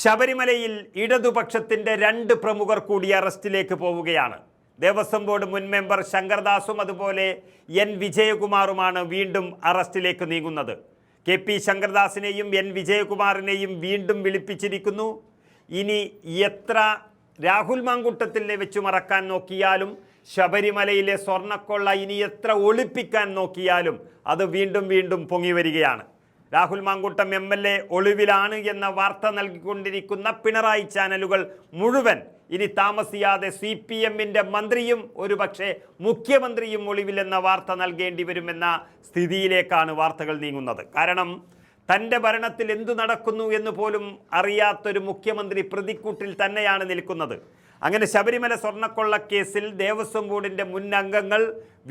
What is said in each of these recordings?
ശബരിമലയിൽ ഇടതുപക്ഷത്തിന്റെ രണ്ട് പ്രമുഖർ കൂടി അറസ്റ്റിലേക്ക് പോവുകയാണ്. ദേവസ്വം ബോർഡ് മുൻ മെമ്പർ ശങ്കർദാസും അതുപോലെ എൻ വിജയകുമാറുമാണ് വീണ്ടും അറസ്റ്റിലേക്ക് നീങ്ങുന്നത്. കെ പി ശങ്കർദാസിനെയും എൻ വിജയകുമാറിനെയും വീണ്ടും വിളിപ്പിച്ചിരിക്കുന്നു. ഇനി എത്ര രാഹുൽ മാങ്കുട്ടത്തിനെ വെച്ചു മറക്കാൻ നോക്കിയാലും ശബരിമലയിലെ സ്വർണക്കൊള്ള ഇനി എത്ര ഒളിപ്പിക്കാൻ നോക്കിയാലും അത് വീണ്ടും വീണ്ടും പൊങ്ങി വരികയാണ്. Rahul Mamkootathil M L A ഒളിവിലാണ് എന്ന വാർത്ത നൽകിക്കൊണ്ടിരിക്കുന്ന പിണറായി ചാനലുകൾ മുഴുവൻ ഇനി താമസിയാതെ സി പി എമ്മിന്റെ മന്ത്രിയും ഒരുപക്ഷെ മുഖ്യമന്ത്രിയും ഒളിവിലെന്ന വാർത്ത നൽകേണ്ടി വരുമെന്ന സ്ഥിതിയിലേക്കാണ് വാർത്തകൾ നീങ്ങുന്നത്. കാരണം തന്റെ ഭരണത്തിൽ എന്തു നടക്കുന്നു എന്ന് പോലും അറിയാത്തൊരു മുഖ്യമന്ത്രി പ്രതിക്കൂട്ടിൽ തന്നെയാണ് നിൽക്കുന്നത്. അങ്ങനെ ശബരിമല സ്വർണക്കൊള്ള കേസിൽ ദേവസ്വം ബോർഡിന്റെ മുൻ അംഗങ്ങൾ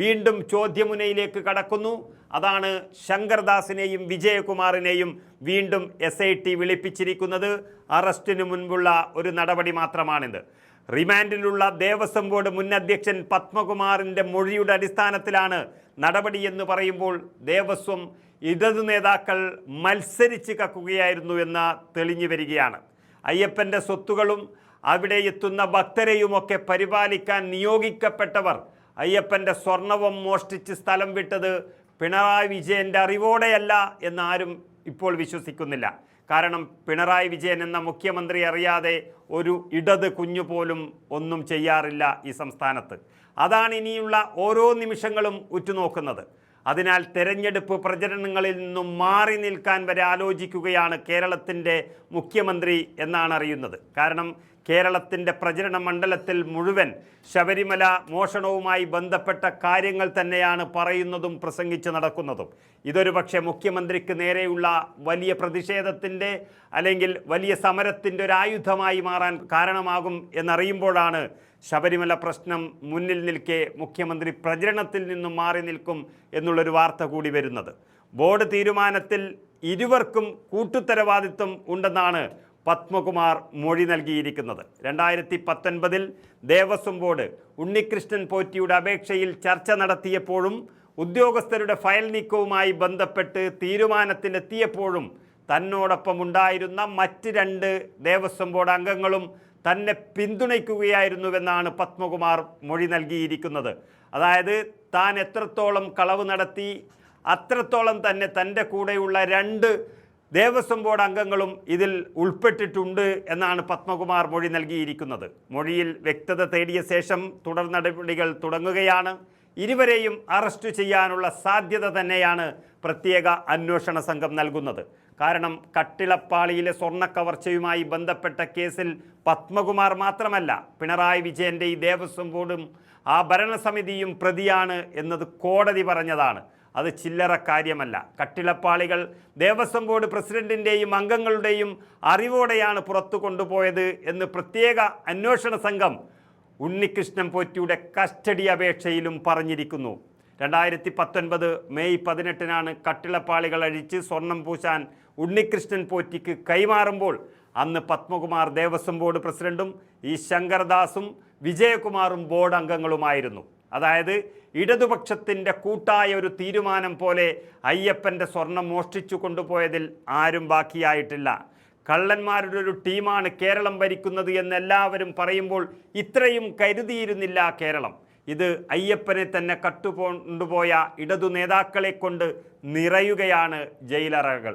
വീണ്ടും ചോദ്യമുനയിലേക്ക് കടക്കുന്നു. അതാണ് ശങ്കർദാസിനെയും വിജയകുമാറിനെയും വീണ്ടും എസ് ഐ ടി വിളിപ്പിച്ചിരിക്കുന്നത്. അറസ്റ്റിന് മുൻപുള്ള ഒരു നടപടി മാത്രമാണിത്. റിമാൻഡിലുള്ള ദേവസ്വം ബോർഡ് മുൻ അധ്യക്ഷൻ പത്മകുമാറിന്റെ മൊഴിയുടെ അടിസ്ഥാനത്തിലാണ് നടപടി എന്ന് പറയുമ്പോൾ ദേവസ്വം ഇടതു നേതാക്കൾ മത്സരിച്ച് കക്കുകയായിരുന്നു എന്ന് തെളിഞ്ഞു വരികയാണ്. അയ്യപ്പന്റെ സ്വത്തുകളും അവിടെ എത്തുന്ന ഭക്തരെയുമൊക്കെ പരിപാലിക്കാൻ നിയോഗിക്കപ്പെട്ടവർ അയ്യപ്പന്റെ സ്വർണവും മോഷ്ടിച്ച് സ്ഥലം വിട്ടത് പിണറായി വിജയന്റെ അറിവോടെയല്ല എന്നാരും ഇപ്പോൾ വിശ്വസിക്കുന്നില്ല. കാരണം പിണറായി വിജയൻ എന്ന മുഖ്യമന്ത്രി അറിയാതെ ഒരു ഇടത് കുഞ്ഞു പോലും ഒന്നും ചെയ്യാറില്ല ഈ സംസ്ഥാനത്ത്. അതാണ് ഇനിയുള്ള ഓരോ നിമിഷങ്ങളും ഉറ്റുനോക്കുന്നത്. അതിനാൽ തെരഞ്ഞെടുപ്പ് പ്രചരണങ്ങളിൽ നിന്നും മാറി നിൽക്കാൻ വരെ ആലോചിക്കുകയാണ് കേരളത്തിന്റെ മുഖ്യമന്ത്രി എന്നാണ് അറിയുന്നത്. കാരണം കേരളത്തിന്റെ പ്രചരണ മണ്ഡലത്തിൽ മുഴുവൻ ശബരിമല മോഷണവുമായി ബന്ധപ്പെട്ട കാര്യങ്ങൾ തന്നെയാണ് പറയുന്നതും പ്രസംഗിച്ച് നടക്കുന്നതും. ഇതൊരു പക്ഷേ മുഖ്യമന്ത്രിക്ക് നേരെയുള്ള വലിയ പ്രതിഷേധത്തിന്റെ അല്ലെങ്കിൽ വലിയ സമരത്തിന്റെ ഒരു ആയുധമായി മാറാൻ കാരണമാകും എന്നറിയുമ്പോഴാണ് ശബരിമല പ്രശ്നം മുന്നിൽ നിൽക്കെ മുഖ്യമന്ത്രി പ്രചരണത്തിൽ നിന്നും മാറി നിൽക്കും എന്നുള്ളൊരു വാർത്ത കൂടി വരുന്നത്. ബോർഡ് തീരുമാനത്തിൽ ഇരുവർക്കും കൂട്ടുത്തരവാദിത്വം ഉണ്ടെന്നാണ് പത്മകുമാർ മൊഴി നൽകിയിരിക്കുന്നത്. രണ്ടായിരത്തി പത്തൊൻപതിൽ ദേവസ്വം ബോർഡ് ഉണ്ണികൃഷ്ണൻ പോറ്റിയുടെ അപേക്ഷയിൽ ചർച്ച നടത്തിയപ്പോഴും ഉദ്യോഗസ്ഥരുടെ ഫയൽ നീക്കവുമായി ബന്ധപ്പെട്ട് തീരുമാനത്തിലെത്തിയപ്പോഴും തന്നോടൊപ്പം ഉണ്ടായിരുന്ന മറ്റ് രണ്ട് ദേവസ്വം ബോർഡ് അംഗങ്ങളും തന്നെ പിന്തുണയ്ക്കുകയായിരുന്നുവെന്നാണ് പത്മകുമാർ മൊഴി നൽകിയിരിക്കുന്നത്. അതായത് താൻ എത്രത്തോളം കളവ് നടത്തി അത്രത്തോളം തന്നെ തന്റെ കൂടെയുള്ള രണ്ട് ദേവസ്വം ബോർഡ് അംഗങ്ങളും ഇതിൽ ഉൾപ്പെട്ടിട്ടുണ്ട് എന്നാണ് പത്മകുമാർ മൊഴി നൽകിയിരിക്കുന്നത്. മൊഴിയിൽ വ്യക്തത തേടിയ ശേഷം തുടർ നടപടികൾ തുടങ്ങുകയാണ്. ഇരുവരെയും അറസ്റ്റ് ചെയ്യാനുള്ള സാധ്യത തന്നെയാണ് പ്രത്യേക അന്വേഷണ സംഘം നൽകുന്നത്. കാരണം കട്ടിളപ്പാളിയിലെ സ്വർണക്കവർച്ചയുമായി ബന്ധപ്പെട്ട കേസിൽ പത്മകുമാർ മാത്രമല്ല പിണറായി വിജയന്റെ ഈ ദേവസ്വം ബോർഡും ആ ഭരണസമിതിയും പ്രതിയാണ് എന്നത് കോടതി പറഞ്ഞതാണ്. അത് ചില്ലറ കാര്യമല്ല. കട്ടിളപ്പാളികൾ ദേവസ്വം ബോർഡ് പ്രസിഡന്റിന്റെയും അംഗങ്ങളുടെയും അറിവോടെയാണ് പുറത്തു കൊണ്ടുപോയത് എന്ന് പ്രത്യേക അന്വേഷണ സംഘം ഉണ്ണികൃഷ്ണൻ പോറ്റിയുടെ കസ്റ്റഡി അപേക്ഷയിലും പറഞ്ഞിരിക്കുന്നു. രണ്ടായിരത്തി പത്തൊൻപത് മെയ് പതിനെട്ടിനാണ് കട്ടിളപ്പാളികൾ അഴിച്ച് സ്വർണം പൂശാൻ ഉണ്ണികൃഷ്ണൻ പോറ്റിക്ക് കൈമാറുമ്പോൾ അന്ന് പത്മകുമാർ ദേവസ്വം ബോർഡ് പ്രസിഡന്റും ഈ ശങ്കർദാസും വിജയകുമാറും ബോർഡ് അംഗങ്ങളുമായിരുന്നു. അതായത് ഇടതുപക്ഷത്തിന്റെ കൂട്ടായ ഒരു തീരുമാനം പോലെ അയ്യപ്പന്റെ സ്വർണം മോഷ്ടിച്ചു കൊണ്ടുപോയതിൽ ആരും ബാക്കിയായിട്ടില്ല. കള്ളന്മാരുടെ ഒരു ടീമാണ് കേരളം ഭരിക്കുന്നത് എന്ന് എല്ലാവരും പറയുമ്പോൾ ഇത്രയും കരുതിയിരുന്നില്ല കേരളം. ഇത് അയ്യപ്പനെ തന്നെ കട്ടുകൊണ്ടുപോയ ഇടതു നേതാക്കളെ കൊണ്ട് നിറയുകയാണ് ജയിലറകൾ.